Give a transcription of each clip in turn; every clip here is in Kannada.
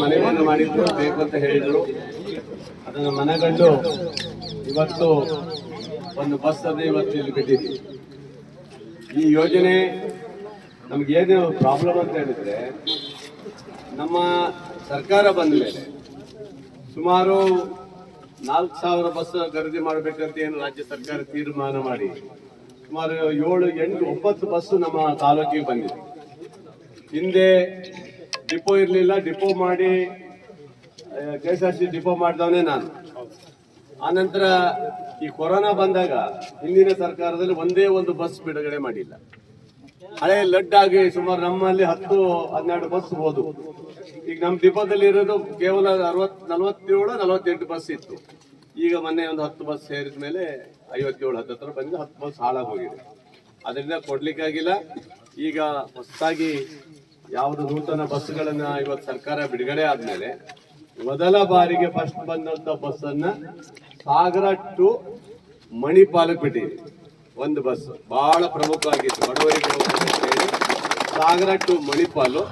ಮನೆಯನ್ನು ಮಾಡಿದ್ರು ಬೇಕು ಅಂತ ಹೇಳಿದರು ಅದನ್ನು ಮನಗಂಡು ಇವತ್ತು ಒಂದು ಬಸ್ ಅದೇ ಇವತ್ತು ಇಲ್ಲಿ ಬಿಟ್ಟಿದ್ವಿ ಈ ಯೋಜನೆ ನಮ್ಗೆ ಏನು ಪ್ರಾಬ್ಲಮ್ ಅಂತ ಹೇಳಿದ್ರೆ, ನಮ್ಮ ಸರ್ಕಾರ ಬಂದ ಮೇಲೆ ಸುಮಾರು ನಾಲ್ಕು ಸಾವಿರ ಬಸ್ ಖರೀದಿ ಮಾಡಬೇಕಂತ ಏನು ರಾಜ್ಯ ಸರ್ಕಾರ ತೀರ್ಮಾನ ಮಾಡಿ. ಸುಮಾರು ಏಳು, ಎಂಟು, ಒಂಬತ್ತು ಬಸ್ ನಮ್ಮ ತಾಲೂಕಿಗೆ ಬಂದಿದೆ. ಹಿಂದೆ ಡಿಪೋ ಇರಲಿಲ್ಲ, ಡಿಪೋ ಮಾಡಿ K S R C depot ಮಾಡಿದವನೇ ನಾನು. ಆನಂತರ ಈ ಕೊರೋನಾ ಬಂದಾಗ ಹಿಂದಿನ ಸರ್ಕಾರದಲ್ಲಿ ಒಂದೇ ಒಂದು ಬಸ್ ಬಿಡುಗಡೆ ಮಾಡಿಲ್ಲ. ಹಳೆ ಲಡ್ಡಾಗಿ ಸುಮಾರು ನಮ್ಮಲ್ಲಿ ಹತ್ತು, ಹನ್ನೆರಡು ಬಸ್ ಹೋದು ಈಗ ನಮ್ಮ ಡಿಪೋದಲ್ಲಿ ಇರೋದು ಕೇವಲ ಅರವತ್, ನಲವತ್ತೇಳು, ನಲವತ್ತೆಂಟು ಬಸ್ ಇತ್ತು. ಈಗ ಮೊನ್ನೆ ಒಂದು ಹತ್ತು ಬಸ್ ಸೇರಿದ ಮೇಲೆ ಐವತ್ತೇಳು, ಹತ್ತತ್ರ ಬಂದು ಹತ್ತು ಬಸ್ ಹಾಳಾಗಿ ಹೋಗಿದೆ. ಅದರಿಂದ ಕೊಡ್ಲಿಕ್ಕಾಗಿಲ್ಲ. ಈಗ ಹೊಸದಾಗಿ ಯಾವುದು ನೂತನ ಬಸ್ಗಳನ್ನ ಇವತ್ತು ಸರ್ಕಾರ ಬಿಡುಗಡೆ ಆದ್ಮೇಲೆ ಮೊದಲ ಬಾರಿಗೆ ಫಸ್ಟ್ ಬಂದಂತ ಬಸ್ ಅನ್ನ ಸಾಗರ ಟು ಮಣಿಪಾಲಕ್ಕೆ ಬಿಟ್ಟಿದೆ. ಒಂದು ಬಸ್ ಬಹಳ ಪ್ರಮುಖವಾಗಿತ್ತು. ಬಡವರಿಗೆ ಸಾಗರ ಟು ಮಣಿಪಾಲು.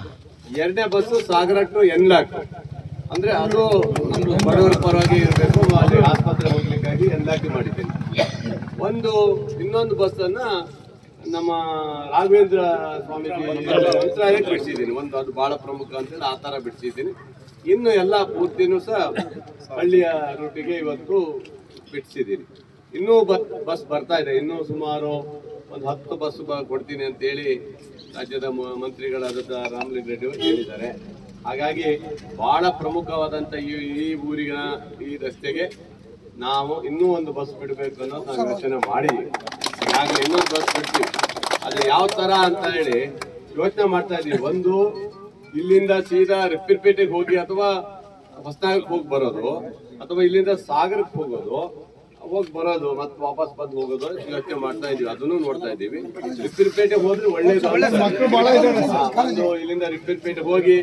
ಎರಡನೇ ಬಸ್ ಸಾಗರ ಟು ಎನ್ಲಾಕ್. ಅಂದ್ರೆ ಅದು ಬಡವರ ಪರವಾಗಿ ಇರಬೇಕು. ಅಲ್ಲಿ ಆಸ್ಪತ್ರೆ ಹೋಗ್ಲಿಕ್ಕಾಗಿ ಎನ್ಲಾಕ್ ಮಾಡಿದ್ದೇನೆ. ಒಂದು ಇನ್ನೊಂದು ಬಸ್ ಅನ್ನ ನಮ್ಮ ರಾಘವೇಂದ್ರ ಸ್ವಾಮೀಜಿ ಬಿಡಿಸಿದ್ದೀನಿ. ಒಂದು ಅದು ಬಹಳ ಪ್ರಮುಖ ಅಂತೇಳಿ ಆ ತರ ಬಿಡಿಸಿದ್ದೀನಿ. ಇನ್ನು ಎಲ್ಲ ಪೂರ್ತಿನೂ ಸಹ ಹಳ್ಳಿಯ ರೂಟಿಗೆ ಇವತ್ತು ಬಿಡಿಸಿದ್ದೀನಿ. ಇನ್ನೂ ಬಸ್ ಬರ್ತಾ ಇದೆ. ಇನ್ನೂ ಸುಮಾರು ಒಂದು ಹತ್ತು ಬಸ್ ಕೊಡ್ತೀನಿ ಅಂತೇಳಿ ರಾಜ್ಯದ ಮಂತ್ರಿಗಳಾದಂಥ ಮಂತ್ರಿಗಳಾದ ರಾಮಲಿಂಗ ರೆಡ್ಡಿ ಅವರು ಹೇಳಿದ್ದಾರೆ. ಹಾಗಾಗಿ ಬಹಳ ಪ್ರಮುಖವಾದಂಥ ಈ ಈ ಊರಿನ ಈ ರಸ್ತೆಗೆ ನಾವು ಇನ್ನೂ ಒಂದು ಬಸ್ ಬಿಡಬೇಕು ಅನ್ನೋದು ನಾವು ಯೋಚನೆ ಮಾಡಿ. ಈಗಾಗಲೇ ಇನ್ನೊಂದು ಬಸ್ ಬಿಡ್ತೀವಿ. ಅದು ಯಾವ ತರ ಅಂತ ಹೇಳಿ ಯೋಚನೆ ಮಾಡ್ತಾ ಇದೀವಿ ಒಂದು ಇಲ್ಲಿಂದ ಸೀದಾ ರಿಪ್ಪಿರ್ಪೇಟೆಗೆ ಹೋಗಿ ಅಥವಾ ಹೊಸನಾಗಕ್ಕೆ ಹೋಗಿ ಬರೋದು ಅಥವಾ ಇಲ್ಲಿಂದ ಸಾಗರಕ್ಕೆ ಹೋಗೋದು ಹೋಗಿ ಬರೋದು ಮತ್ತೆ ವಾಪಸ್ ಬಂದು ಹೋಗೋದು ಯೋಚನೆ ಮಾಡ್ತಾ ಇದೀವಿ ಅದನ್ನು ನೋಡ್ತಾ ಇದೀವಿ ರಿಪ್ಪಿರ್ಪೇಟೆ ಹೋದ್ರೆ ಒಳ್ಳೇದು ಇಲ್ಲಿಂದ ರಿಪ್ಪಿರ್ಪೇಟೆ ಹೋಗಿ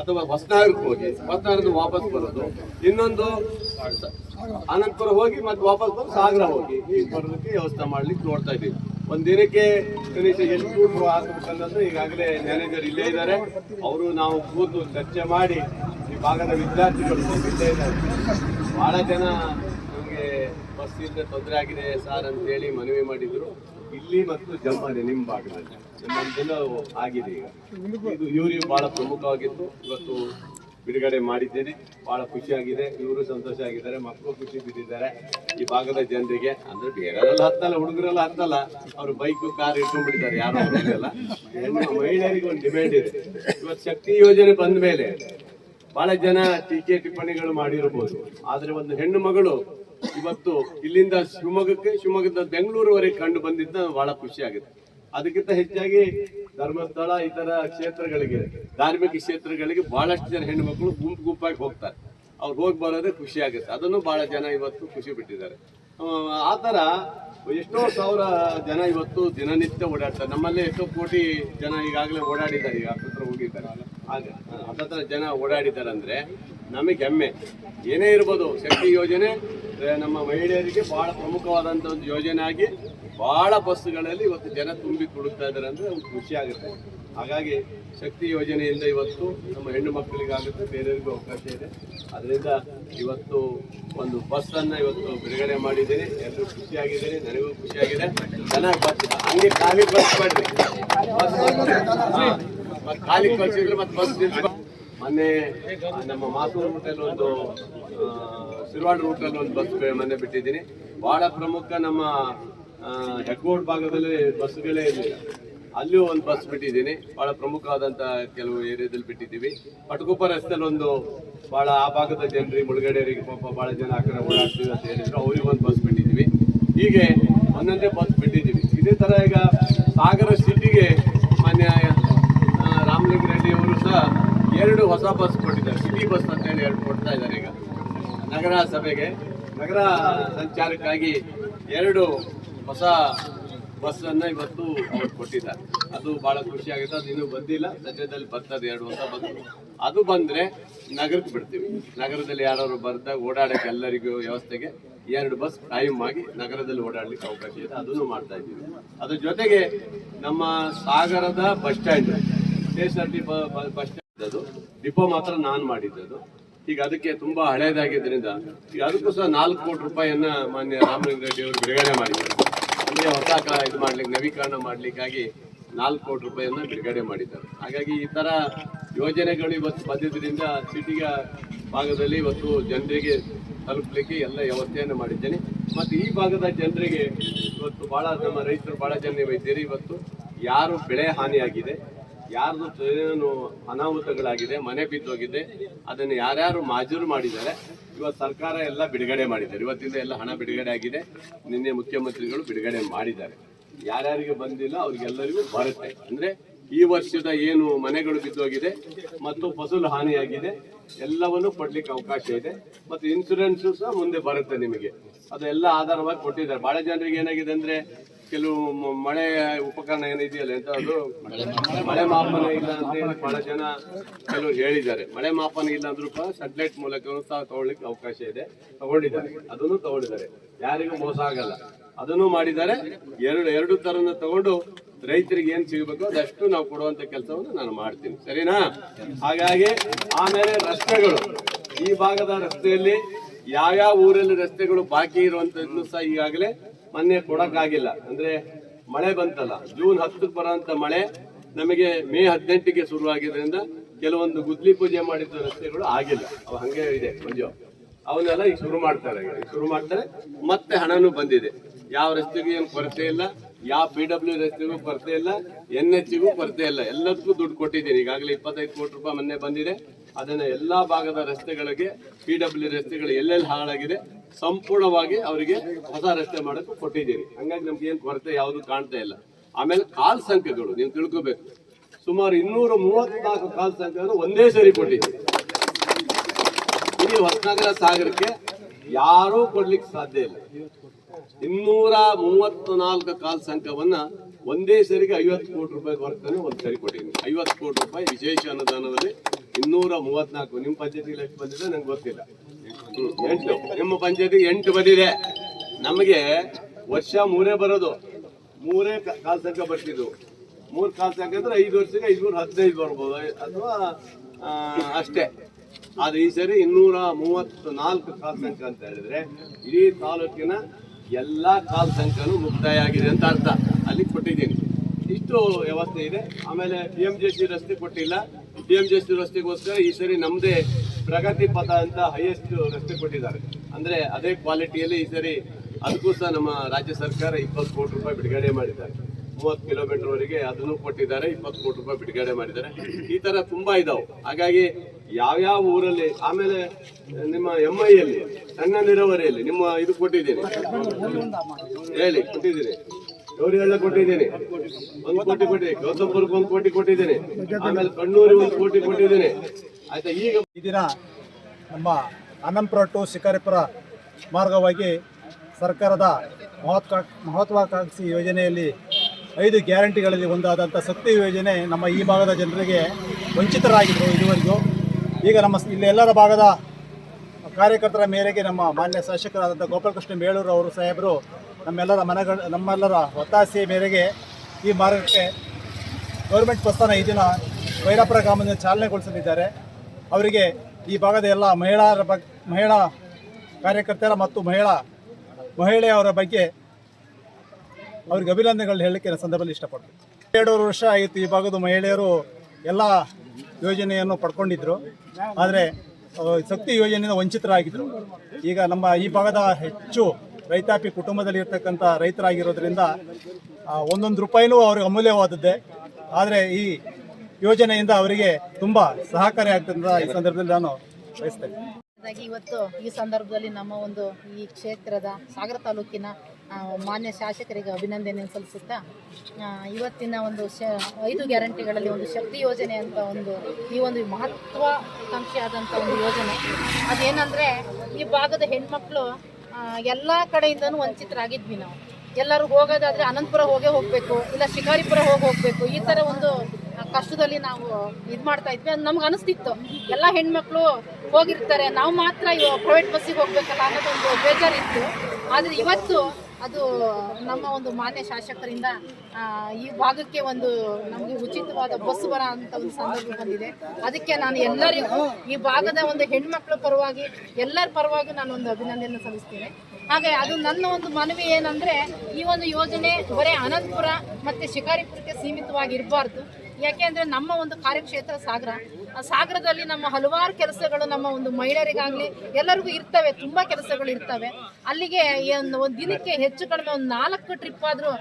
ಅಥವಾ ಹೊಸನಾಗಕ್ಕೆ ಹೋಗಿ ಹೊಸನಗರದ ವಾಪಸ್ ಬರೋದು. ಇನ್ನೊಂದು ಅನಂತಪುರ ಹೋಗಿ ಮತ್ತೆ ವಾಪಸ್ ಬಂದು ಸಾಗರ ಹೋಗಿ. ಈಗ ಬರೋದಕ್ಕೆ ವ್ಯವಸ್ಥೆ ಮಾಡ್ಲಿಕ್ಕೆ ನೋಡ್ತಾ ಇದ್ದೀವಿ. ಒಂದ್ ದಿನಕ್ಕೆ ಕನಿಷ್ಠ ಎಷ್ಟು ಹಾಕ್ಬೇಕನ್ನೋದು ಈಗಾಗಲೇ ಮ್ಯಾನೇಜರ್ ಇಲ್ಲೇ ಇದ್ದಾರೆ. ಅವರು ನಾವು ಕೂತು ಚರ್ಚೆ ಮಾಡಿ ಈ ಭಾಗದ ವಿದ್ಯಾರ್ಥಿಗಳು ಇಲ್ಲೇ ಇದ್ದಾರೆ. ಬಹಳ ಜನ ನಮಗೆ ಬಸ್ ಇಲ್ಲದೆ ತೊಂದರೆ ಆಗಿದೆ ಸರ್ ಅಂತ ಹೇಳಿ ಮನವಿ ಮಾಡಿದ್ರು. ಇಲ್ಲಿ ಮತ್ತು ಜಮ್ಮನೆ ನಿಮ್ಮ ಭಾಗದಲ್ಲಿ. ನಮ್ದೆಲ್ಲ ಆಗಿದೆ ಈಗ. ಇದು ಇವರಿಗೆ ಬಹಳ ಪ್ರಮುಖವಾಗಿತ್ತು. ಇವತ್ತು ಬಿಡುಗಡೆ ಮಾಡಿದ್ದೇನೆ. ಬಹಳ ಖುಷಿಯಾಗಿದೆ. ಇವರು ಸಂತೋಷ ಆಗಿದ್ದಾರೆ. ಮಕ್ಕಳು ಖುಷಿ ಬಿದ್ದಿದ್ದಾರೆ. ಈ ಭಾಗದ ಜನರಿಗೆ ಅಂದ್ರೆ ಬೇರೆಲ್ಲ ಹತ್ತಲ್ಲ, ಹುಡುಗರೆಲ್ಲ ಹತ್ತಲ್ಲ. ಅವರು ಬೈಕ್ ಕಾರ್ ಇಟ್ಕೊಂಡ್ಬಿಟ್ಟಿದ್ದಾರೆ. ಯಾರು ಹೆಣ್ಣು ಮಹಿಳೆಯರಿಗೆ ಒಂದು ಡಿಮ್ಯಾಂಡ್ ಇದೆ. ಇವತ್ತು ಶಕ್ತಿ ಯೋಜನೆ ಬಂದ ಮೇಲೆ ಬಹಳ ಜನ ಟೀಕೆ ಟಿಪ್ಪಣಿಗಳು ಮಾಡಿರಬಹುದು ಆದ್ರೆ ಒಂದು ಹೆಣ್ಣು ಮಗಳು ಇವತ್ತು ಇಲ್ಲಿಂದ ಶಿವಮೊಗ್ಗಕ್ಕೆ ಶಿವಮೊಗ್ಗದ ಬೆಂಗಳೂರುವರೆಗೆ ಕಂಡು ಬಂದಿದ್ದ ಬಹಳ ಖುಷಿ ಆಗುತ್ತೆ ಅದಕ್ಕಿಂತ ಹೆಚ್ಚಾಗಿ ಧರ್ಮಸ್ಥಳ ಇತರ ಕ್ಷೇತ್ರಗಳಿಗೆ ಧಾರ್ಮಿಕ ಕ್ಷೇತ್ರಗಳಿಗೆ ಬಹಳಷ್ಟು ಜನ ಹೆಣ್ಣು ಮಕ್ಕಳು ಗುಂಪು ಗುಂಪಾಗಿ ಹೋಗ್ತಾರೆ. ಅವ್ರು ಹೋಗಿ ಬರೋದೇ ಖುಷಿ ಆಗುತ್ತೆ. ಅದನ್ನು ಬಹಳ ಜನ ಇವತ್ತು ಖುಷಿ ಬಿಟ್ಟಿದ್ದಾರೆ. ಆ, ಥರ ಎಷ್ಟೋ ಸಾವಿರ ಜನ ಇವತ್ತು ದಿನನಿತ್ಯ ಓಡಾಡ್ತಾರೆ. ನಮ್ಮಲ್ಲೇ ಎಷ್ಟೋ ಕೋಟಿ ಜನ ಈಗಾಗಲೇ ಓಡಾಡಿದ್ದಾರೆ. ಈಗ ಹತ್ರ ಹೋಗಿದ್ದಾರೆ ಹಾಗೆ ಹತ್ತತ್ರ ಜನ ಓಡಾಡಿದ್ದಾರೆ ಅಂದ್ರೆ ನಮಗೆ ಹೆಮ್ಮೆ. ಏನೇ ಇರ್ಬೋದು, ಶಕ್ತಿ ಯೋಜನೆ ನಮ್ಮ ಮಹಿಳೆಯರಿಗೆ ಬಹಳ ಪ್ರಮುಖವಾದಂಥ ಒಂದು ಯೋಜನೆ ಆಗಿ ಬಹಳ ಬಸ್ಗಳಲ್ಲಿ ಇವತ್ತು ಜನ ತುಂಬಿ ತುಳುಕ್ತಾ ಇದ್ದಾರೆ ಅಂದ್ರೆ ಒಂದು ಖುಷಿ ಆಗುತ್ತೆ. ಹಾಗಾಗಿ ಶಕ್ತಿ ಯೋಜನೆಯಿಂದ ಇವತ್ತು ನಮ್ಮ ಹೆಣ್ಣು ಮಕ್ಕಳಿಗಾಗುತ್ತೆ, ಬೇರೆಯವರಿಗೂ ಅವಕಾಶ ಇದೆ. ಅದರಿಂದ ಇವತ್ತು ಒಂದು ಬಸ್ಸನ್ನು ಇವತ್ತು ಬಿಡುಗಡೆ ಮಾಡಿದ್ದೀನಿ. ಎಲ್ಲರೂ ಖುಷಿಯಾಗಿದ್ದೀನಿ ನನಗೂ ಖುಷಿಯಾಗಿದೆ. ಚೆನ್ನಾಗಿ ಬಸ್, ಹಂಗೆ ಖಾಲಿ ಬಸ್ ಮಾಡ್ರಿ. ಬಸ್ ಖಾಲಿ ಕಳ್ಸಿದ್ರೆ ಮತ್ತೆ ಬಸ್ ನಿಲ್ಸ್ಬ- ಮೊನ್ನೆ ನಮ್ಮ ಮಾಸೂರು ರೂಟಲ್ಲಿ ಒಂದು ಸಿರ್ವಾಡ್ ರೂಟಲ್ಲಿ ಒಂದು ಬಸ್ ಮೊನ್ನೆ ಬಿಟ್ಟಿದ್ದೀನಿ. ಬಹಳ ಪ್ರಮುಖ ನಮ್ಮ ಹೆಗ್ಗೋಡ್ ಭಾಗದಲ್ಲಿ ಬಸ್ಗಳೇ ಇರಲಿಲ್ಲ ಅಲ್ಲಿಯೂ ಒಂದು ಬಸ್ ಬಿಟ್ಟಿದ್ದೀನಿ. ಬಹಳ ಪ್ರಮುಖವಾದಂಥ ಕೆಲವು ಏರಿಯಾದಲ್ಲಿ ಬಿಟ್ಟಿದ್ದೀವಿ. ಪಟಕೂಪ ರಸ್ತೆಯಲ್ಲಿ ಒಂದು ಬಹಳ ಆ ಭಾಗದ ಜನರಿಗೆ ಮುಳುಗಡೆಯರಿಗೆ ಪಾಪ ಬಹಳ ಜನ ಆ ಕಡೆ ಓಡಾಡ್ತೀವಿ ಅಂತ ಹೇಳಿದ್ರು. ಅವ್ರಿಗೆ ಒಂದು ಬಸ್ ಬಿಟ್ಟಿದ್ದೀವಿ. ಹೀಗೆ ಒಂದೊಂದೇ ಬಸ್ ಬಿಟ್ಟಿದ್ದೀವಿ. ಇದೇ ಥರ ಈಗ ಸಾಗರ ಸಿಟಿಗೆ ಮಾನ್ಯ ಆ, ರಾಮಲಿಂಗ ರೆಡ್ಡಿ ಅವರು ಸಹ ಎರಡು ಹೊಸ ಬಸ್ ಕೊಟ್ಟಿದ್ದಾರೆ. ಸಿಟಿ ಬಸ್ ಅಂತ ಹೇಳಿ ಎರಡು ಕೊಡ್ತಾ ಇದ್ದಾರೆ ಈಗ. ನಗರ ಸಭೆಗೆ, ನಗರ ಸಂಚಾರಕ್ಕಾಗಿ ಎರಡು ಹೊಸ ಬಸ್ ಅನ್ನ ಇವತ್ತು ಅವ್ರು ಕೊಟ್ಟಿದ್ದಾರೆ. ಅದು ಬಹಳ ಖುಷಿ ಆಗುತ್ತೆ. ಅದು ಇನ್ನೂ ಬಂದಿಲ್ಲ. ಸದ್ಯದಲ್ಲಿ ಬರ್ತದೆ ಎರಡು ಹೊಸ ಬಸ್. ಅದು ಬಂದ್ರೆ ನಗರಕ್ಕೆ ಬಿಡ್ತೀವಿ. ನಗರದಲ್ಲಿ ಯಾರು ಬರ್ದಾಗ ಓಡಾಡಕ್ಕೆ ಎಲ್ಲರಿಗೂ ವ್ಯವಸ್ಥೆಗೆ ಎರಡು ಬಸ್ ಟೈಮ್ ಆಗಿ ನಗರದಲ್ಲಿ ಓಡಾಡ್ಲಿಕ್ಕೆ ಅವಕಾಶ ಇದೆ. ಅದನ್ನು ಮಾಡ್ತಾ ಇದ್ದೀವಿ. ಅದ್ರ ಜೊತೆಗೆ ನಮ್ಮ ಸಾಗರದ bus stand K S R T bus stand ಅದು ಡಿಪೋ ಮಾತ್ರ ನಾನು ಮಾಡಿದ್ದದು. ಈಗ ಅದಕ್ಕೆ ತುಂಬಾ ಹಳೇದಾಗಿದ್ದರಿಂದ ಈಗ ಅದಕ್ಕೂ ಸಹ ನಾಲ್ಕು ಕೋಟಿ ರೂಪಾಯಿಯನ್ನ ಮಾನ್ಯ ರಾಮಲಿಂಗ ರೆಡ್ಡಿ ಅವರು ಬಿಡುಗಡೆ ಮಾಡಿದ್ದಾರೆ. ಅಂದ್ರೆ ಹೊಸ ಇದು ಮಾಡ್ಲಿಕ್ಕೆ, ನವೀಕರಣ ಮಾಡ್ಲಿಕ್ಕಾಗಿ ನಾಲ್ಕು ಕೋಟಿ ರೂಪಾಯಿಯನ್ನ ಬಿಡುಗಡೆ ಮಾಡಿದ್ದಾರೆ. ಹಾಗಾಗಿ ಈ ತರ ಯೋಜನೆಗಳು ಇವತ್ತು ಬಂದಿದ್ದರಿಂದ ಸಿಟಿಗ ಭಾಗದಲ್ಲಿ ಇವತ್ತು ಜನರಿಗೆ ತಲುಪಲಿಕ್ಕೆ ಎಲ್ಲ ವ್ಯವಸ್ಥೆಯನ್ನು ಮಾಡಿದ್ದೇನೆ. ಮತ್ತು ಈ ಭಾಗದ ಜನರಿಗೆ ಇವತ್ತು ಭಾಳ ನಮ್ಮ ರೈತರು ಭಾಳ ಜನ ಇದ್ದೀರಿ ಇವತ್ತು ಯಾರು ಬೆಳೆ ಹಾನಿಯಾಗಿದೆ ಯಾರ್ದು ಏನು ಅನಾಹುತಗಳಾಗಿದೆ, ಮನೆ ಬಿದ್ದೋಗಿದೆ, ಅದನ್ನು ಯಾರ್ಯಾರು ಮಾಜೂರು ಮಾಡಿದ್ದಾರೆ, ಇವತ್ತು ಸರ್ಕಾರ ಎಲ್ಲ ಬಿಡುಗಡೆ ಮಾಡಿದ್ದಾರೆ. ಇವತ್ತಿಂದ ಎಲ್ಲ ಹಣ ಬಿಡುಗಡೆ ಆಗಿದೆ. ನಿನ್ನೆ ಮುಖ್ಯಮಂತ್ರಿಗಳು ಬಿಡುಗಡೆ ಮಾಡಿದ್ದಾರೆ. ಯಾರ್ಯಾರಿಗೆ ಬಂದಿಲ್ಲ, ಅವ್ರಿಗೆಲ್ಲರಿಗೂ ಬರುತ್ತೆ. ಅಂದ್ರೆ ಈ ವರ್ಷದ ಏನು ಮನೆಗಳು ಬಿದ್ದೋಗಿದೆ ಮತ್ತು ಫಸಲು ಹಾನಿಯಾಗಿದೆ, ಎಲ್ಲವನ್ನು ಕೊಡ್ಲಿಕ್ಕೆ ಅವಕಾಶ ಇದೆ. ಮತ್ತು ಇನ್ಸೂರೆನ್ಸು ಸಹ ಮುಂದೆ ಬರುತ್ತೆ ನಿಮಗೆ. ಅದೆಲ್ಲ ಆಧಾರವಾಗಿ ಕೊಟ್ಟಿದ್ದಾರೆ. ಬಹಳ ಜನರಿಗೆ ಏನಾಗಿದೆ ಅಂದ್ರೆ ಕೆಲವು ಮಳೆ ಉಪಕರಣ ಏನಿದೆಯಲ್ಲ ಅಂತ ಅದು ಮಳೆ ಮಾಪನ ಇಲ್ಲ ಅಂತ ಹೇಳಿ ಬಹಳ ಜನ ಕೆಲವರು ಹೇಳಿದ್ದಾರೆ. ಮಳೆ ಮಾಪನ ಇಲ್ಲ ಅಂದ್ರೂ ಕೂಡ ಸ್ಯಾಟಲೈಟ್ ಮೂಲಕ ಸಹ ತಗೊಳ್ಳಿಕ್ಕೆ ಅವಕಾಶ ಇದೆ. ತಗೊಂಡಿದ್ದಾರೆ. ಅದನ್ನು ತಗೊಂಡಿದ್ದಾರೆ. ಯಾರಿಗೂ ಮೋಸ ಆಗಲ್ಲ. ಅದನ್ನು ಮಾಡಿದ್ದಾರೆ. ಎರಡು ಎರಡು ತರನ ತಗೊಂಡು ರೈತರಿಗೆ ಏನ್ ಸಿಗಬೇಕು ಅದಷ್ಟು ನಾವು ಕೊಡುವಂತ ಕೆಲಸವನ್ನು ನಾನು ಮಾಡ್ತೀನಿ. ಸರಿನಾ? ಹಾಗಾಗಿ ಆಮೇಲೆ ರಸ್ತೆಗಳು. ಈ ಭಾಗದ ರಸ್ತೆಯಲ್ಲಿ ಯಾವ್ಯಾವ ಊರಲ್ಲಿ ರಸ್ತೆಗಳು ಬಾಕಿ ಇರುವಂತದ್ದು ಸಹ ಈಗಾಗಲೇ ಮೊನ್ನೆ ಕೊಡಕ್ಕಾಗಿಲ್ಲ. ಅಂದ್ರೆ ಮಳೆ ಬಂತಲ್ಲ, ಜೂನ್ ಹತ್ತಕ್ಕೆ ಬರೋಂಥ ಮಳೆ ನಮಗೆ ಮೇ ಹದಿನೆಂಟಿಗೆ ಶುರುವಾಗಿದ್ದರಿಂದ ಕೆಲವೊಂದು ಗುದ್ಲಿ ಪೂಜೆ ಮಾಡಿದ್ದ ರಸ್ತೆಗಳು ಆಗಿಲ್ಲ. ಅವು ಹಂಗೆ ಇದೆ ಮಂಜು ಅವನ್ನೆಲ್ಲ ಈಗ ಶುರು ಮಾಡ್ತಾರೆ ಶುರು ಮಾಡ್ತಾರೆ, ಮತ್ತೆ ಹಣನೂ ಬಂದಿದೆ. ಯಾವ ರಸ್ತೆಗೂ ಏನು ಕೊರತೆ ಇಲ್ಲ, ಯಾವ ಪಿ ಡಬ್ಲ್ಯೂ ರಸ್ತೆಗೂ ಕೊರತೆ ಇಲ್ಲ ಎನ್ ಎಚ್ಗೂ ಕೊರತೆ ಇಲ್ಲ. ಎಲ್ಲದಕ್ಕೂ ದುಡ್ಡು ಕೊಟ್ಟಿದ್ದೀನಿ. ಈಗಾಗಲೇ ಇಪ್ಪತ್ತೈದು ಕೋಟಿ ರೂಪಾಯಿ ಮೊನ್ನೆ ಬಂದಿದೆ. ಅದನ್ನ ಎಲ್ಲಾ ಭಾಗದ ರಸ್ತೆಗಳಿಗೆ ಪಿ ಡಬ್ಲ್ಯೂ ರಸ್ತೆಗಳು ಎಲ್ಲೆಲ್ಲಿ ಹಾಳಾಗಿದೆ, ಸಂಪೂರ್ಣವಾಗಿ ಅವರಿಗೆ ಹೊಸ ರಸ್ತೆ ಮಾಡಕ್ಕೆ ಕೊಟ್ಟಿದ್ದೀರಿ. ಹಂಗಾಗಿ ನಮ್ಗೆ ಏನು ಕೊರತೆ ಯಾವುದು ಕಾಣ್ತಾ ಇಲ್ಲ. ಆಮೇಲೆ ಕಾಲ್ ಸಂಖ್ಯೆಗಳು, ನೀವು ತಿಳ್ಕೋಬೇಕು. ಸುಮಾರು ಇನ್ನೂರ ಮೂವತ್ನಾಲ್ಕು ಕಾಲ್ ಸಂಖ್ಯೆಗಳು ಒಂದೇ ಸರಿ ಕೊಟ್ಟಿದ್ದೀರಿ. ಈ ಹೊಸನಗರ ಸಾಗರಕ್ಕೆ ಯಾರೂ ಕೊಡ್ಲಿಕ್ಕೆ ಸಾಧ್ಯ ಇಲ್ಲ. ಇನ್ನೂರ ಮೂವತ್ನಾಲ್ಕು ಕಾಲ್ ಸಂಖ್ಯವನ್ನ ಒಂದೇ ಸರಿಗೆ ಐವತ್ತು ಕೋಟಿ ರೂಪಾಯಿ ವರ್ಗನೆ ಒಂದು ಸರಿ ಕೊಟ್ಟಿದ್ದೀನಿ. ಐವತ್ತು ಕೋಟಿ ರೂಪಾಯಿ ವಿಶೇಷ ಅನುದಾನದಲ್ಲಿ ಇನ್ನೂರ ಮೂವತ್ನಾಲ್ಕು ನಿಮ್ಮ ಪಂಚಾಯತಿ ಎಷ್ಟು ಬಂದಿದೆ, ನಂಗೆ ಗೊತ್ತಿಲ್ಲ. ಎಂಟು. ನಿಮ್ಮ ಪಂಚಾಯತಿ ಎಂಟು ಬಂದಿದೆ. ನಮಗೆ ವರ್ಷ ಮೂರೇ ಬರೋದು. ಮೂರೇ ಕಾಲ್ ಸಂಖ್ಯೆ ಬರ್ತಿದ್ವು. ಮೂರು ಕಾಲ್ ಸಂಖ್ಯೆ ಅಂದ್ರೆ ಐದು ವರ್ಷಕ್ಕೆ ಐದುನೂರ ಹದಿನೈದು ಬರ್ಬೋದು. ಅಥವಾ ಅಷ್ಟೇ. ಆದ್ರೆ ಈ ಸರಿ ಇನ್ನೂರ ಮೂವತ್ತು ನಾಲ್ಕು ಕಾಲ್ ಸಂಖ್ಯೆ ಅಂತ ಹೇಳಿದ್ರೆ, ಇಡೀ ತಾಲೂಕಿನ ಎಲ್ಲಾ ಕಾಲ್ ಸಂಖ್ಯೆನೂ ಮುಕ್ತಾಯ ಆಗಿದೆ ಅಂತ ಅರ್ಥ. ಅಲ್ಲಿ ಕೊಟ್ಟಿದ್ದೀನಿ. ಇಷ್ಟು ವ್ಯವಸ್ಥೆ ಇದೆ. ಆಮೇಲೆ ಪಿ ಎಂ ಜೆ ಸಿ ರಸ್ತೆ ಕೊಟ್ಟಿಲ್ಲ. ಪಿ ಎಂ ಸಿ ರಸ್ತೆಗೋಸ್ಕರ ಈ ಸರಿ ನಮ್ಮದೇ ಪ್ರಗತಿ ಪಥ ಅಂತ ಹೈಯೆಸ್ಟ್ ರಸ್ತೆ ಕೊಟ್ಟಿದ್ದಾರೆ. ಅಂದರೆ ಅದೇ ಕ್ವಾಲಿಟಿಯಲ್ಲಿ ಈ ಸರಿ ಅದಕ್ಕೂ ಸಹ ನಮ್ಮ ರಾಜ್ಯ ಸರ್ಕಾರ ಇಪ್ಪತ್ತು ಕೋಟಿ ರೂಪಾಯಿ ಬಿಡುಗಡೆ ಮಾಡಿದ್ದಾರೆ. ಮೂವತ್ತು ಕಿಲೋಮೀಟರ್ವರೆಗೆ ಅದನ್ನು ಕೊಟ್ಟಿದ್ದಾರೆ, ಇಪ್ಪತ್ತು ಕೋಟಿ ರೂಪಾಯಿ ಬಿಡುಗಡೆ ಮಾಡಿದ್ದಾರೆ. ಈ ಥರ ತುಂಬ ಇದಾವೆ. ಹಾಗಾಗಿ ಯಾವ್ಯಾವ ಊರಲ್ಲಿ, ಆಮೇಲೆ ನಿಮ್ಮ ಎಂ ಐಯಲ್ಲಿ ಸಣ್ಣ ನೀರಾವರಿಯಲ್ಲಿ ನಿಮ್ಮ ಇದು ಕೊಟ್ಟಿದ್ದೀನಿ. ಹೇಳಿ, ಕೊಟ್ಟಿದ್ದೀನಿ. ಗೌರಿಗೆಲ್ಲ ಕೊಟ್ಟಿದ್ದೀನಿ. ಒಂದು ಕೋಟಿ ಕೊಟ್ಟಿದೆ ಗೌತಮ್ಪುರ್ಗೆ ಒಂದು ಕೋಟಿ ಕೊಟ್ಟಿದ್ದೀನಿ. ಆಮೇಲೆ ಕಣ್ಣೂರಿಗೆ ಒಂದು ಕೋಟಿ ಕೊಟ್ಟಿದ್ದೀನಿ. ಆಯ್ತಾ, ಈಗ ಈ ದಿನ ನಮ್ಮ ಅನಂಪುರ ಟು ಶಿಕಾರಿಪುರ ಮಾರ್ಗವಾಗಿ ಸರ್ಕಾರದ ಮಹತ್ವ ಮಹತ್ವಾಕಾಂಕ್ಷಿ ಯೋಜನೆಯಲ್ಲಿ ಐದು ಗ್ಯಾರಂಟಿಗಳಲ್ಲಿ ಒಂದಾದಂಥ ಶಕ್ತಿ ಯೋಜನೆ ನಮ್ಮ ಈ ಭಾಗದ ಜನರಿಗೆ ವಂಚಿತರಾಗಿದ್ದರು ಇದುವರೆಗೂ. ಈಗ ನಮ್ಮ ಇಲ್ಲಿ ಎಲ್ಲರ ಭಾಗದ ಕಾರ್ಯಕರ್ತರ ಮೇರೆಗೆ ನಮ್ಮ ಮಾನ್ಯ ಶಾಸಕರಾದಂಥ ಗೋಪಾಲಕೃಷ್ಣ ಮೇಳೂರು ಅವರು ಸಾಹೇಬರು ನಮ್ಮೆಲ್ಲರ ಮನೆಗಳ ನಮ್ಮೆಲ್ಲರ ಒತ್ತಾಸೆ ಮೇರೆಗೆ ಈ ಮಾರ್ಗಕ್ಕೆ ಗೌರ್ಮೆಂಟ್ ಬಸ್ಸನ್ನು ಈ ದಿನ ವೈರಾಪುರ ಗ್ರಾಮದಿಂದ ಚಾಲನೆಗೊಳಿಸಲಿದ್ದಾರೆ. ಅವರಿಗೆ ಈ ಭಾಗದ ಎಲ್ಲ ಮಹಿಳಾರ ಬಗ್ ಮಹಿಳಾ ಕಾರ್ಯಕರ್ತರ ಮತ್ತು ಮಹಿಳಾ ಮಹಿಳೆಯವರ ಬಗ್ಗೆ ಅವ್ರಿಗೆ ಅಭಿನಂದನೆಗಳು ಹೇಳಲಿಕ್ಕೆ ಸಂದರ್ಭದಲ್ಲಿ ಇಷ್ಟಪಡ್ತೀನಿ. ಎರಡೂವರೆ ವರ್ಷ ಆಯಿತು ಈ ಭಾಗದ ಮಹಿಳೆಯರು ಎಲ್ಲ ಯೋಜನೆಯನ್ನು ಪಡ್ಕೊಂಡಿದ್ರು. ಆದರೆ ಶಕ್ತಿ ಯೋಜನೆಯಿಂದ ವಂಚಿತರಾಗಿದ್ದರು ಈಗ ನಮ್ಮ ಈ ಭಾಗದ ಹೆಚ್ಚು ರೈತಾಪಿ ಕುಟುಂಬದಲ್ಲಿ ಇರ್ತಕ್ಕಂಥ ರೈತರಾಗಿರೋದ್ರಿಂದ ಒಂದೊಂದು ರೂಪಾಯಿನೂ ಅವ್ರಿಗೆ ಅಮೂಲ್ಯವಾದದ್ದೇ. ಆದರೆ ಈ ಯೋಜನೆಯಿಂದ ಅವರಿಗೆ ತುಂಬ ಸಹಕಾರಿ ಆಗ್ತದೆ ಈ ಸಂದರ್ಭದಲ್ಲಿ ನಾನು ಬಯಸ್ತೇನೆ. ಇವತ್ತು ಈ ಸಂದರ್ಭದಲ್ಲಿ ನಮ್ಮ ಒಂದು ಈ ಕ್ಷೇತ್ರದ ಸಾಗರ ತಾಲೂಕಿನ ಮಾನ್ಯ ಶಾಸಕರಿಗೆ ಅಭಿನಂದನೆ ಸಲ್ಲಿಸುತ್ತಾ ಇವತ್ತಿನ ಒಂದು ಶ, ಐದು ಗ್ಯಾರಂಟಿಗಳಲ್ಲಿ ಒಂದು ಶಕ್ತಿ ಯೋಜನೆ ಅಂತ ಒಂದು, ಈ ಒಂದು ಮಹತ್ವಾಕಾಂಕ್ಷಿಯಾದಂಥ ಒಂದು ಯೋಜನೆ. ಅದೇನಂದರೆ, ಈ ಭಾಗದ ಹೆಣ್ಮಕ್ಳು ಎಲ್ಲ ಕಡೆಯಿಂದನೂ ವಂಚಿತರಾಗಿದ್ವಿ ನಾವು. ಎಲ್ಲರೂ ಹೋಗೋದಾದರೆ ಅನಂತಪುರ ಹೋಗೇ ಹೋಗಬೇಕು, ಇಲ್ಲ ಶಿಕಾರಿಪುರ ಹೋಗಿ ಹೋಗಬೇಕು, ಈ ಥರ ಒಂದು ಕಷ್ಟದಲ್ಲಿ ನಾವು ಇದು ಮಾಡ್ತಾ ಇದ್ವಿ. ಅದು ನಮ್ಗೆ ಅನಿಸ್ತಿತ್ತು. ಎಲ್ಲ ಹೆಣ್ಮಕ್ಳು ಹೋಗಿರ್ತಾರೆ. ನಾವು ಮಾತ್ರ ಪ್ರೈವೇಟ್ ಬಸ್ಸಿಗೆ ಹೋಗ್ಬೇಕಲ್ಲ ಅನ್ನೋದೊಂದು ಬೇಜಾರಿತ್ತು. ಆದರೆ ಇವತ್ತು ಅದು ನಮ್ಮ ಒಂದು ಮಾನ್ಯ ಶಾಸಕರಿಂದ ಈ ಭಾಗಕ್ಕೆ ಒಂದು ನಮಗೆ ಉಚಿತವಾದ ಬಸ್ ಬರ ಅಂತ ಒಂದು ಸಂದರ್ಭ ಬಂದಿದೆ. ಅದಕ್ಕೆ ನಾನು ಎಲ್ಲರಿಗೂ ಈ ಭಾಗದ ಒಂದು ಹೆಣ್ಮಕ್ಳ ಪರವಾಗಿ, ಎಲ್ಲರ ಪರವಾಗಿ ನಾನು ಒಂದು ಅಭಿನಂದನೆ ಸಲ್ಲಿಸ್ತೇನೆ. ಹಾಗೆ ಅದು ನನ್ನ ಒಂದು ಮನವಿ ಏನಂದ್ರೆ, ಈ ಒಂದು ಯೋಜನೆ ಬರೀ ಅನಂತಪುರ ಮತ್ತೆ ಶಿಕಾರಿಪುರಕ್ಕೆ ಸೀಮಿತವಾಗಿ ಇರಬಾರ್ದು. ಯಾಕೆ ಅಂದರೆ ನಮ್ಮ ಒಂದು ಕಾರ್ಯಕ್ಷೇತ್ರ ಸಾಗರ ಸಾಗರದಲ್ಲಿ ನಮ್ಮ ಹಲವಾರು ಕೆಲಸಗಳು ನಮ್ಮ ಒಂದು ಮಹಿಳೆಯರಿಗಾಗಲಿ ಎಲ್ಲರಿಗೂ ಇರ್ತವೆ, ತುಂಬ ಕೆಲಸಗಳು ಇರ್ತವೆ. ಅಲ್ಲಿಗೆ ಒಂದು ದಿನಕ್ಕೆ ಹೆಚ್ಚು ಕಡಿಮೆ ಒಂದು ನಾಲ್ಕು ಟ್ರಿಪ್ ಆದರೂ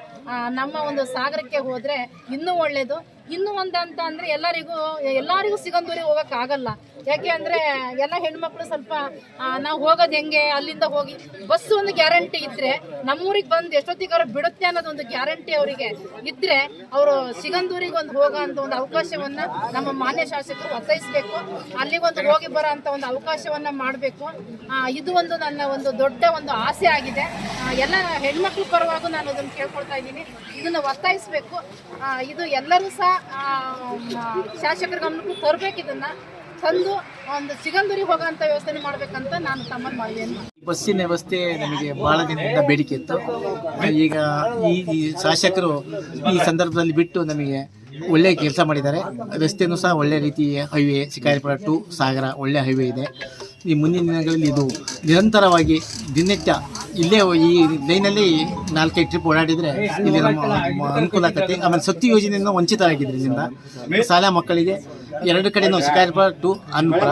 ನಮ್ಮ ಒಂದು ಸಾಗರಕ್ಕೆ ಹೋದರೆ ಇನ್ನೂ ಒಳ್ಳೆಯದು ಇನ್ನೂ ಒಂದಂತ ಅಂದರೆ ಎಲ್ಲರಿಗೂ ಎಲ್ಲರಿಗೂ ಸಿಗಂದೂರಿಗೆ ಹೋಗೋಕ್ಕಾಗಲ್ಲ. ಯಾಕೆ ಅಂದ್ರೆ ಎಲ್ಲ ಹೆಣ್ಮಕ್ಳು ಸ್ವಲ್ಪ ನಾವು ಹೋಗೋದು ಹೆಂಗೆ, ಅಲ್ಲಿಂದ ಹೋಗಿ. ಬಸ್ ಒಂದು ಗ್ಯಾರಂಟಿ ಇದ್ರೆ, ನಮ್ಮೂರಿಗೆ ಬಂದು ಎಷ್ಟೊತ್ತಿಗಾರ ಬಿಡುತ್ತೆ ಅನ್ನೋದು ಒಂದು ಗ್ಯಾರಂಟಿ ಅವರಿಗೆ ಇದ್ರೆ, ಅವರು ಸಿಗಂದೂರಿಗೆ ಒಂದು ಹೋಗೋ ಅಂತ ಒಂದು ಅವಕಾಶವನ್ನ ನಮ್ಮ ಮಾನ್ಯ ಶಾಸಕರು ಒತ್ತಾಯಿಸಬೇಕು. ಅಲ್ಲಿಗೊಂದು ಹೋಗಿ ಬರೋ ಅಂತ ಒಂದು ಅವಕಾಶವನ್ನ ಮಾಡಬೇಕು. ಇದು ಒಂದು ನನ್ನ ಒಂದು ದೊಡ್ಡ ಒಂದು ಆಸೆ ಆಗಿದೆ. ಎಲ್ಲ ಹೆಣ್ಮಕ್ಳ ಪರವಾಗೂ ನಾನು ಅದನ್ನು ಕೇಳ್ಕೊಳ್ತಾ ಇದ್ದೀನಿ. ಇದನ್ನು ಒತ್ತಾಯಿಸಬೇಕು. ಇದು ಎಲ್ಲರೂ ಸಹ ಶಾಸಕರ ಗಮನಕ್ಕೂ ತರಬೇಕು ಇದನ್ನ. ತಂದು ಒಂದು ಸಿಗಂದೂರಿಗೆ ಹೋಗೋಂಥ ವ್ಯವಸ್ಥೆ ಮಾಡ್ಬೇಕಂತ ನಾನು ಮಾಡ್ತೀನಿ. ಬಸ್ಸಿನ ವ್ಯವಸ್ಥೆ ನಮಗೆ ಬಹಳ ದಿನದಿಂದ ಬೇಡಿಕೆ ಇತ್ತು. ಈಗ ಈ ಶಾಸಕರು ಈ ಸಂದರ್ಭದಲ್ಲಿ ಬಿಟ್ಟು ನಮಗೆ ಒಳ್ಳೆಯ ಕೆಲಸ ಮಾಡಿದ್ದಾರೆ. ರಸ್ತೆಯೂ ಸಹ ಒಳ್ಳೆ ರೀತಿ ಹೈವೇ ಶಿಕಾರಿಪುರ ಟು ಸಾಗರ ಒಳ್ಳೆ ಹೈವೇ ಇದೆ. ಈ ಮುಂದಿನ ದಿನಗಳಲ್ಲಿ ಇದು ನಿರಂತರವಾಗಿ ದಿನನಿತ್ಯ ಇಲ್ಲೇ ಈ ಲೈನಲ್ಲಿ ನಾಲ್ಕೈದು ಟ್ರಿಪ್ ಓಡಾಡಿದರೆ ಇಲ್ಲಿ ನಮ್ಮ ಅನುಕೂಲ ಆಗತ್ತೆ. ಆಮೇಲೆ ಸತ್ತಿ ಯೋಜನೆಯಿಂದ ವಂಚಿತರಾಗಿದ್ದರಿಂದ ಶಾಲಾ ಮಕ್ಕಳಿಗೆ ಎರಡು ಕಡೆ ನಾವು ಶಿಕಾರಿಪುರ ಟು ಅನ್ಪುರ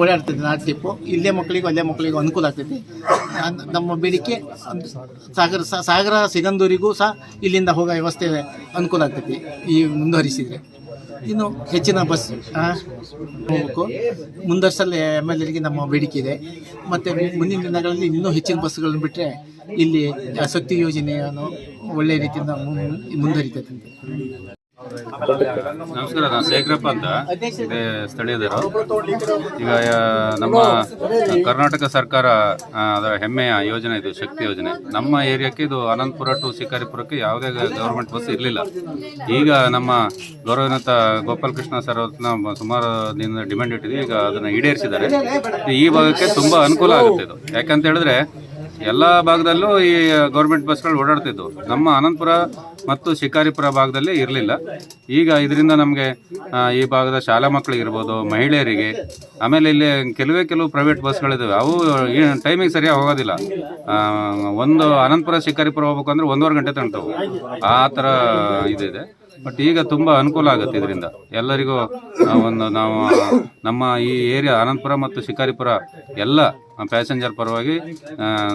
ಓಡಾಡ್ತಿದ್ವಿ ನಾಲ್ಕು ಟ್ರಿಪ್ಪು ಇಲ್ಲೇ ಮಕ್ಕಳಿಗೂ ಅಲ್ಲೇ ಮಕ್ಕಳಿಗೂ ಅನುಕೂಲ ಆಗ್ತೈತಿ. ನಮ್ಮ ಬೇಡಿಕೆ ಸಾಗರ ಸಾಗರ ಸಿಗಂದೂರಿಗೂ ಸಹ ಇಲ್ಲಿಂದ ಹೋಗೋ ವ್ಯವಸ್ಥೆ ಅನುಕೂಲ ಆಗ್ತೈತಿ ಈ ಮುಂದುವರಿಸಿದರೆ. ಇನ್ನು ಹೆಚ್ಚಿನ ಬಸ್ ಹೋಗಬೇಕು. ಮುಂದರ್ಸಲ್ಲಿ ಎಂ ಎಲ್ ಎರಿಗೆ ನಮ್ಮ ಬೇಡಿಕೆ ಇದೆ. ಮತ್ತು ಮುಂದಿನ ದಿನಗಳಲ್ಲಿ ಇನ್ನೂ ಹೆಚ್ಚಿನ ಬಸ್ಗಳನ್ನು ಬಿಟ್ಟರೆ ಇಲ್ಲಿ ಶಕ್ತಿ ಯೋಜನೆಯನ್ನು ಒಳ್ಳೆಯ ರೀತಿಯಿಂದ ಮುಂದುವರಿತೈತೆ ನಮಸ್ಕಾರ, ನಾನು ಶೇಖರಪ್ಪ ಅಂತ. ಇದೇ ಸ್ಥಳೀಯದರು ಈಗ ನಮ್ಮ ಕರ್ನಾಟಕ ಸರ್ಕಾರ ಅದರ ಹೆಮ್ಮೆಯ ಯೋಜನೆ ಇದು, ಶಕ್ತಿ ಯೋಜನೆ. ನಮ್ಮ ಏರಿಯಾಕ್ಕೆ ಇದು ಅನಂತಪುರ ಟು ಶಿಕಾರಿಪುರಕ್ಕೆ ಯಾವುದೇ ಗೌರ್ಮೆಂಟ್ ಬಸ್ ಇರಲಿಲ್ಲ. ಈಗ ನಮ್ಮ ಗೌರವನತ ಗೋಪಾಲ್ ಕೃಷ್ಣ ಸರ್ ಅವ್ರನ್ನ ಸುಮಾರು ದಿನ ಡಿಮ್ಯಾಂಡ್ ಇಟ್ಟಿದ್ವಿ ಈಗ ಅದನ್ನು ಈಡೇರಿಸಿದ್ದಾರೆ. ಈ ಭಾಗಕ್ಕೆ ತುಂಬ ಅನುಕೂಲ ಆಗುತ್ತೆ ಇದು. ಯಾಕಂತ ಹೇಳಿದ್ರೆ ಎಲ್ಲ ಭಾಗದಲ್ಲೂ ಈ ಗೌರ್ಮೆಂಟ್ ಬಸ್ಗಳು ಓಡಾಡ್ತಿದ್ವು. ನಮ್ಮ ಅನಂತಪುರ ಮತ್ತು ಶಿಕಾರಿಪುರ ಭಾಗದಲ್ಲಿ ಇರಲಿಲ್ಲ. ಈಗ ಇದರಿಂದ ನಮಗೆ ಈ ಭಾಗದ ಶಾಲಾ ಮಕ್ಕಳಿಗಿರ್ಬೋದು ಮಹಿಳೆಯರಿಗೆ, ಆಮೇಲೆ ಇಲ್ಲಿ ಕೆಲವೇ ಕೆಲವು ಪ್ರೈವೇಟ್ ಬಸ್ಗಳಿದ್ದಾವೆ ಅವು ಟೈಮಿಗೆ ಸರಿಯಾಗಿ ಹೋಗೋದಿಲ್ಲ. ಒಂದು ಅನಂತಪುರ, ಶಿಕಾರಿಪುರ ಹೋಗ್ಬೇಕಂದ್ರೆ ಒಂದೂವರೆ ಗಂಟೆ ತಂಟವು ಆ ಥರ ಇದಿದೆ. ಬಟ್ ಈಗ ತುಂಬ ಅನುಕೂಲ ಆಗುತ್ತೆ ಇದರಿಂದ. ಎಲ್ಲರಿಗೂ ಒಂದು ನಾವು ನಮ್ಮ ಈ ಏರಿಯಾ ಅನಂತಪುರ ಮತ್ತು ಶಿಕಾರಿಪುರ ಎಲ್ಲ ಪ್ಯಾಸೆಂಜರ್ ಪರವಾಗಿ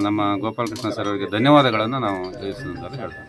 ನಮ್ಮ ಗೋಪಾಲಕೃಷ್ಣ ಸರ್ ಅವರಿಗೆ ಧನ್ಯವಾದಗಳನ್ನು ನಾವು ತಿಳಿಸಿದ್ದಾರೆ ಹೇಳ್ತೇವೆ